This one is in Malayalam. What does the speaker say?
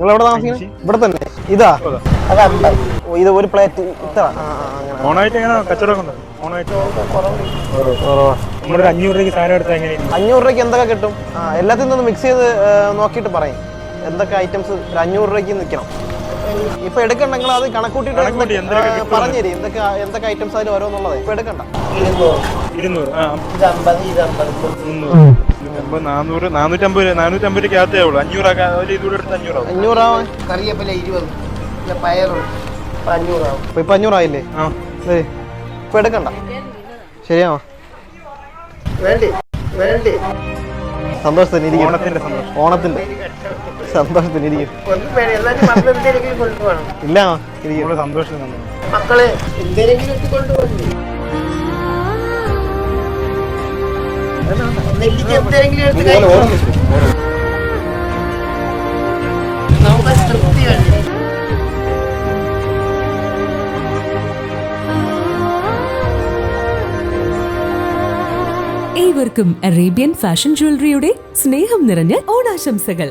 നിങ്ങൾ എവിടെ താമസിക്കുന്നത് ഇവിടെ തന്നെ. ഇതാ. അതാ ഓ, ഇത് ഒരു പ്ലേറ്റ്. ഇത്ര. ഓണായിട്ട് എങ്ങനെ കച്ചവടം ഉണ്ട്? ഓണായിട്ട്. കുറവാ. നമ്മളൊരു അഞ്ഞൂറ് രൂപയ്ക്ക് സാധനം എടുത്താൽ എങ്ങനെ അഞ്ഞൂറ് രൂപയ്ക്ക് എന്തൊക്കെ കിട്ടും? ആ എല്ലാത്തിൽ നിന്നും മിക്സ് ചെയ്ത് നോക്കിയിട്ട് പറയും. എന്തൊക്കെ ഐറ്റംസ് ഒരു അഞ്ഞൂറ് രൂപയ്ക്ക് നിൽക്കണം. ഇപ്പൊ എടുക്കണ്ടെങ്കിൽ അത് കണക്കൂട്ടിട്ട് പറഞ്ഞുതരും എന്തൊക്കെ എന്തൊക്കെ ഐറ്റംസ് അതിൽ ഓരോന്നുള്ളത്. ഇപ്പൊ എടുക്കണ്ട. ഇരുന്നൂറ്. ഇരുന്നൂറ് ആ. ഇത് അമ്പത് ഇത് അമ്പത്. മുന്നൂറ് ഇരുന്നൂറ്റമ്പത് നാനൂറ് നാനൂറ്റമ്പത് രൂപ നാനൂറ്റമ്പത് രൂപയ്ക്ക് ആകത്തേ ഉള്ളൂ. അഞ്ഞൂറാക്കാൻ ഒരു ഇതുകൂടെ എടുത്ത് അഞ്ഞൂറാവും. അഞ്ഞൂറാവാൻ കറിയപ്പല ഇരുപത്. പിന്നെ പയറുണ്ട് അപ്പൊ അഞ്ഞൂറാവും. ഇപ്പൊ ഇപ്പൊ അഞ്ഞൂറായില്ലേ? ആ. ദേ, ഇപ്പൊ എടുക്കണ്ട. ശരിയാ വേണ്ടി? വേണ്ടി? സന്തോഷത്തിന് ഇരിക്കും. ഓണത്തിന്റെ സന്തോഷം. ഓണത്തിന്റെ. സന്തോഷത്തിന് ഇരിക്കും. ഒന്നും വേണം എല്ലാവരും മക്കൾ എന്തെങ്കിലും കൊണ്ടുപോകണം. ഇല്ല ഇരിക്കും. സന്തോഷം മക്കളെ എന്തെങ്കിലും നെല്ലിക്ക് എന്തെങ്കിലും എടുത്ത് കഴിക്കണം നമുക്ക് തൃപ്തി വേണ്ടേ ഏവർക്കും അറേബ്യൻ ഫാഷൻ ജ്വല്ലറിയുടെ സ്നേഹം നിറഞ്ഞ ഓണാശംസകൾ.